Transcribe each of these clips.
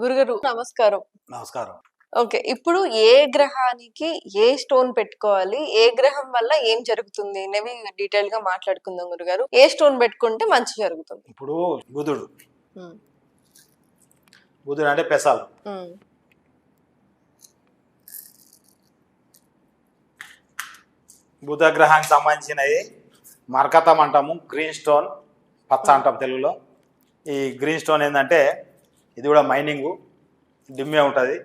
గురుగారు నమస్కారం. నమస్కారం. ఓకే ఇప్పుడు ఏ గ్రహానికి ఏ స్టోన్ పెట్టుకోవాలి? ఏ గ్రహం వల్ల ఏం జరుగుతుంది? అనేవి డీటెయిల్గా మాట్లాడుకుందాం గురుగారు. ఏ స్టోన్ పెట్టుకుంటే మంచి జరుగుతుంది? ఇప్పుడు బుధుడు. బుధుడు అంటే పెసాలు. బుధ గ్రహానికి సంబంధించినవి మరకతం అంటాము గ్రీన్ స్టోన్ పచ్చ అంటాం తెలుగులో. ఈ గ్రీన్ స్టోన్ ఏంటంటే ఇది కూడా మైనింగ్. డిమ్మే ఉంటుంది.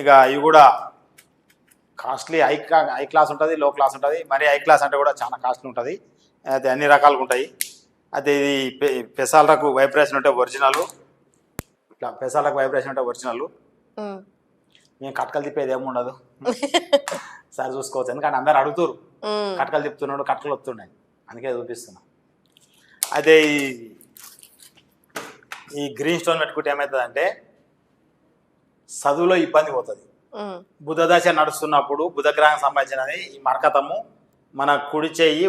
ఇక ఇవి కూడా కాస్ట్లీ హై హై క్లాస్ ఉంటుంది లో క్లాస్ ఉంటుంది. మరి హై క్లాస్ అంటే కూడా చాలా కాస్ట్లీ ఉంటుంది. అయితే అన్ని రకాలుగా ఉంటాయి. అయితే ఇది పెసాలకు వైబ్రేషన్ ఉంటే ఒరిజినల్. ఇట్లా పెసాలకు వైబ్రేషన్ ఉంటే ఒరిజినల్. మేము కట్కలు తిప్పేది ఏమి ఉండదు. సరే చూసుకోవచ్చు. ఎందుకంటే అందరు అడుగుతారు కట్కలు తిప్పుతున్నాడు కట్కలు వస్తున్నాయి. అందుకే చూపిస్తున్నా. అదే ఈ గ్రీన్ స్టోన్ పెట్టుకుంటే ఏమవుతుందంటే చదువులో ఇబ్బంది పోతుంది. ఉమ్, బుధ దశ నడుస్తున్నప్పుడు బుధగ్రహం సంబంధించినది ఈ మరకతము మన కుడి చెయ్యి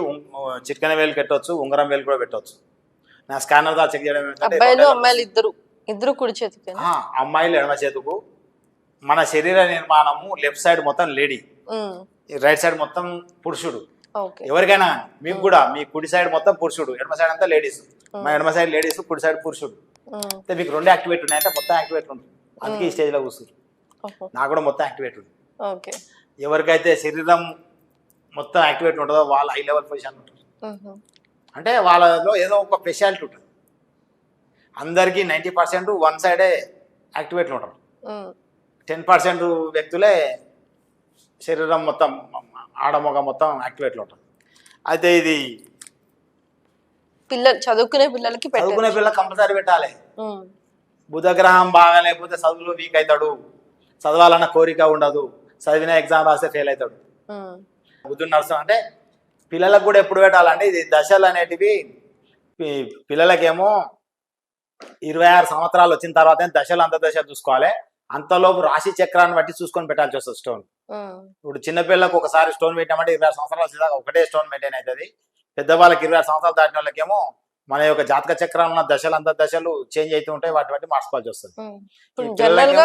చిట్కన వేలు పెట్టవచ్చు ఉంగరం వేలు కూడా పెట్టవచ్చు నా స్కానర్ దా చెక్ చేయడం అబ్బాయిలు అమ్మాయిలు ఇద్దరు ఇద్దరు కుడి చేతికేనా ఆ, అమ్మాయిలు ఎడమ చేతుకు మన శరీర నిర్మాణము లెఫ్ట్ సైడ్ మొత్తం లేడీ రైట్ సైడ్ మొత్తం పురుషుడు. ఎవరికైనా మీకు కూడా మీ కుడి సైడ్ మొత్తం పురుషుడు ఎడమ సైడ్ అంతా లేడీస్. మా ఎడమ సైడ్ లేడీస్ కుడి సైడ్ పురుషుడు. అయితే మీకు రెండు యాక్టివేట్ ఉన్నాయంటే మొత్తం యాక్టివేట్ ఉంటుంది. అందుకే ఈ స్టేజ్లో కూర్చురు ఓహో, నాకు కూడా మొత్తం యాక్టివేట్ ఉంది. ఓకే. ఎవరికైతే శరీరం మొత్తం యాక్టివేట్ ఉంటుందో వాళ్ళ హై లెవెల్ పొజిషన్ ఉంటుంది. అంటే వాళ్ళలో ఏదో ఒక స్పెషాలిటీ ఉంటుంది. అందరికీ నైంటీ పర్సెంట్ వన్ సైడే యాక్టివేట్లు ఉంటారు. టెన్ పర్సెంట్ వ్యక్తులే శరీరం మొత్తం ఆడమొగ మొత్తం యాక్టివేట్లో ఉంటుంది అయితే ఇది పిల్లలు చదువుకునే పిల్లలకి చదువుకునే పెట్టారు పిల్ల కంపల్సరీ పెట్టాలి. బుధగ్రహం బాగా లేకపోతే చదువులో వీక్ అవుతాడు చదవాలన్న కోరిక ఉండదు. చదివిన ఎగ్జామ్ రాస్తే ఫెయిల్ అవుతాడు బుద్ధుడు నడుస్తాం అంటే పిల్లలకు కూడా ఎప్పుడు పెట్టాలంటే ఇది దశలు అనేటివి పిల్లలకేమో ఇరవై ఆరు సంవత్సరాలు వచ్చిన తర్వాత దశలు అంత దశ చూసుకోవాలి. అంతలోపు రాశి చక్రాన్ని బట్టి చూసుకొని పెట్టాల్సి వస్తుంది స్టోన్ ఇప్పుడు చిన్నపిల్లలకు ఒకసారి స్టోన్ పెట్టామంటే ఇరవై ఆరు సంవత్సరాలు వచ్చేదాకా ఒకటే స్టోన్ మెయింటైన్ అవుతుంది. పెద్దవాళ్ళకి ఇరవై ఆరు సంవత్సరాలు దాటిన వాళ్ళకేమో మన యొక్క జాతక చక్రం ఉన్న దశలు అంత దశలు చేంజ్ అవుతూ ఉంటాయి. వాటి బట్టి మార్చుకోవాల్సి వస్తుంది ఒకవేళ.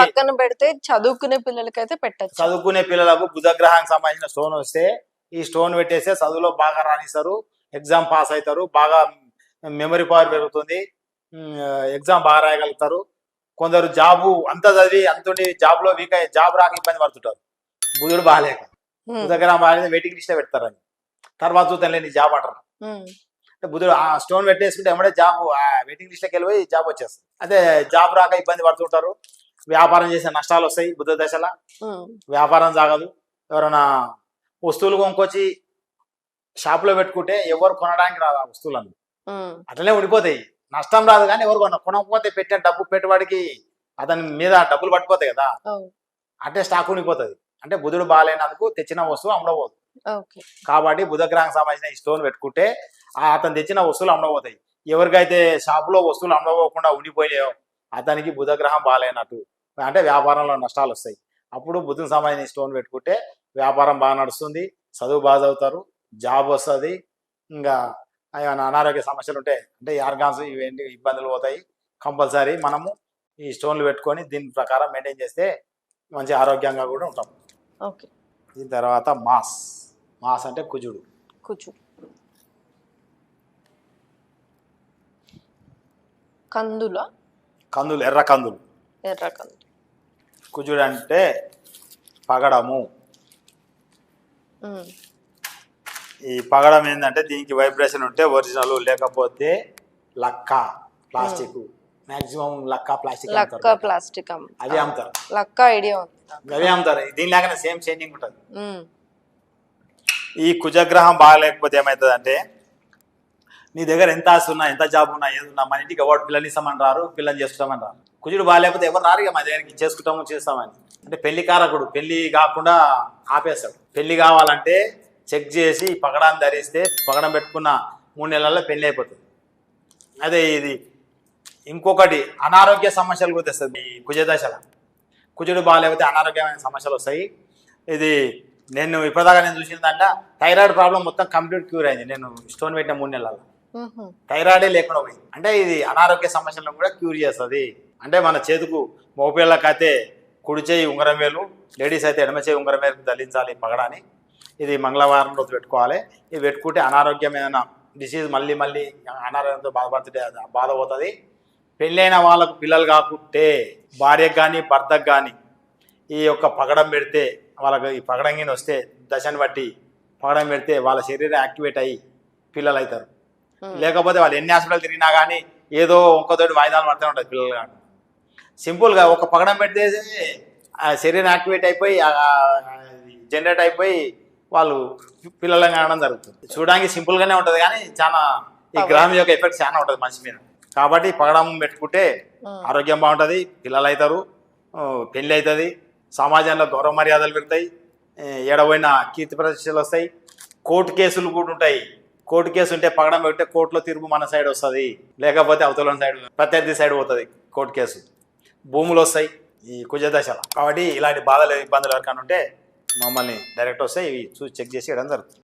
పక్కన పెడితే చదువుకునే పిల్లలకైతే పెట్టచ్చు. చదువుకునే పిల్లలకు బుధగ్రహానికి సంబంధించిన స్టోన్ వస్తే ఈ స్టోన్ పెట్టేస్తే చదువులో బాగా రాణిస్తారు. ఎగ్జామ్ పాస్ అవుతారు. బాగా మెమరీ పవర్ పెరుగుతుంది. ఎగ్జామ్ బాగా రాయగలుగుతారు. కొందరు జాబు అంత చదివి అంతుండి జాబ్లో వీక్ అయ్యి జాబ్ రాక ఇబ్బంది పడుతుంటారు. బుధుడు బాగాలేక. బాగాలేదు వెయిటింగ్ లిస్టే పెడతారని. తర్వాత చూద్దాం లేని జాబ్ అంటారు. అంటే బుధుడు ఆ స్టోన్ పెట్టేసుకుంటే ఎమ్మడే జాబ్ వెయిటింగ్ లిస్ట్లోకి వెళ్ళిపోయి జాబ్ వచ్చేస్తుంది. అదే జాబ్ రాక ఇబ్బంది పడుతుంటారు. వ్యాపారం చేసే నష్టాలు వస్తాయి బుధ దశలో. వ్యాపారం సాగదు. ఎవరైనా వస్తువులు కొనుక్కొచ్చి షాపులో పెట్టుకుంటే ఎవరు కొనడానికి రాదు ఆ వస్తువులను అట్లనే ఉండిపోతాయి. నష్టం రాదు కానీ ఎవరు కొన కొనకపోతే పెట్టిన డబ్బు పెట్టుబడికి అతని మీద డబ్బులు పట్టిపోతాయి కదా. అట్టే స్టాక్ ఉండిపోతుంది. అంటే బుధుడు బాగాలేనందుకు తెచ్చిన వస్తువు అమ్మడబోదు కాబట్టి బుధగ్రహం సంబంధించిన ఈ స్టోన్ పెట్టుకుంటే ఆ అతను తెచ్చిన వస్తువులు అమ్మడబోతాయి ఎవరికైతే షాపులో వస్తువులు అమ్మడపోకుండా ఉండిపోయాయో అతనికి బుధగ్రహం బాగాలేనట్టు అంటే వ్యాపారంలో నష్టాలు వస్తాయి. అప్పుడు బుధుని సంబంధించిన స్టోన్ పెట్టుకుంటే వ్యాపారం బాగా నడుస్తుంది. చదువు బాగా చదువుతారు. జాబ్ వస్తుంది. ఇంకా ఏమైనా అనారోగ్య సమస్యలు ఉంటాయి అంటే ఆర్గాన్స్ ఇవేంటి ఇబ్బందులు పోతాయి. కంపల్సరీ మనము ఈ స్టోన్లు పెట్టుకొని దీని ప్రకారం మెయింటైన్ చేస్తే మంచి ఆరోగ్యంగా కూడా ఉంటాం. ఓకే. దీని తర్వాత మాస్. మాస్ అంటే కుజుడు. కూర్చో కందుల? కందులు ఎర్ర కందులు. ఎర్ర కందు కుజుడు అంటే పగడము. ఈ పగడం ఏంటంటే దీనికి వైబ్రేషన్ ఉంటే ఒరిజినల్ లేకపోతే లక్క ప్లాస్టిక్. మాక్సిమం లక్క ప్లాస్టిక్ లక్క ప్లాస్టిక్. అవి అమ్ముతారు లక్క ఐడియా ఉంది. అవి అమ్ముతారు. దీని లాగానే సేమ్ చేంజింగ్ ఉంటుంది. ఈ కుజగ్రహం బాగాలేకపోతే ఏమవుతుంది అంటే నీ దగ్గర ఎంత ఆస్తి ఉన్నా ఎంత జాబ్ ఉన్నా ఏదున్నా మన ఇంటికి ఎవరు పిల్లని ఇస్తామని రారు పిల్లని చేసుకుంటామని రారు. కుజుడు బాగాలేకపోతే ఎవరు రారు ఇక మా దగ్గరికి చేసుకుంటాము చేస్తామని. అంటే పెళ్ళి కారకుడు పెళ్ళి కాకుండా ఆపేస్తాడు. పెళ్ళి కావాలంటే చెక్ చేసి పగడాన్ని ధరిస్తే పగడం పెట్టుకున్న మూడు నెలల్లో పెళ్ళి అయిపోతుంది. అదే ఇది. ఇంకొకటి అనారోగ్య సమస్యలు కూడా తెస్తుంది ఈ కుజదశల. కుజుడు బాగాలేకపోతే అనారోగ్యమైన సమస్యలు వస్తాయి. ఇది నేను ఇప్పటిదాకా నేను చూసిన దాంట్లో థైరాయిడ్ ప్రాబ్లం మొత్తం కంప్లీట్ క్యూర్ అయింది. నేను స్టోన్ పెట్టిన మూడు నెలల్లో. థైరాయిడే లేకుండా పోయింది. అంటే ఇది అనారోగ్య సమస్యలను కూడా క్యూర్ చేస్తుంది. అంటే మన చేతుకు మగపిల్లలకైతే కుడి చేయి ఉంగరం వేలు లేడీస్ అయితే ఎడమ చేయి ఉంగరం వేలు ధరించాలి పగడాని ఇది మంగళవారం రోజు పెట్టుకోవాలి. ఇది పెట్టుకుంటే అనారోగ్యమైన డిసీజ్ మళ్ళీ మళ్ళీ అనారోగ్యంతో బాధపడుతుంటే బాధ పోతుంది. పెళ్ళైన వాళ్ళకు పిల్లలు కాకుంటే భార్యకు కానీ భర్తకు కానీ ఈ యొక్క పగడం పెడితే వాళ్ళకి ఈ పగడం కింద వస్తే దశను బట్టి పగడం పెడితే వాళ్ళ శరీరం యాక్టివేట్ అయ్యి పిల్లలు అవుతారు లేకపోతే వాళ్ళు ఎన్ని హాస్పిటల్ తిరిగినా కానీ ఏదో ఒక్కతోటి వాయిదాలు పడుతూ ఉంటుంది పిల్లలు కానీ సింపుల్గా ఒక పగడం పెడితే ఆ శరీరం యాక్టివేట్ అయిపోయి జనరేట్ అయిపోయి వాళ్ళు పిల్లలను కావడం జరుగుతుంది. చూడడానికి సింపుల్గానే ఉంటుంది కానీ చాలా ఈ గ్రామం యొక్క ఎఫెక్ట్ చాలా ఉంటుంది మనిషి మీద. కాబట్టి పగడం పెట్టుకుంటే ఆరోగ్యం బాగుంటుంది పిల్లలు అవుతారు పెళ్ళి అవుతుంది సమాజంలో గౌరవ మర్యాదలు పెరుగుతాయి ఏ, ఏడబోయిన కీర్తి ప్రతిష్టలు వస్తాయి కోర్టు కేసులు కూడా ఉంటాయి. కోర్టు కేసు ఉంటే పగడం పెడితే కోర్టులో తీర్పు మన సైడ్ వస్తుంది లేకపోతే అవతల సైడ్ ప్రత్యర్థి సైడ్ పోతుంది కోర్టు కేసు. భూములు వస్తాయి ఈ కుజదశలో. కాబట్టి ఇలాంటి బాధలు ఇబ్బందులు ఎవరికైనా ఉంటే మమ్మల్ని డైరెక్ట్ వస్తే ఇవి చూసి చెక్ చేసి ఇవ్వడం జరుగుతుంది.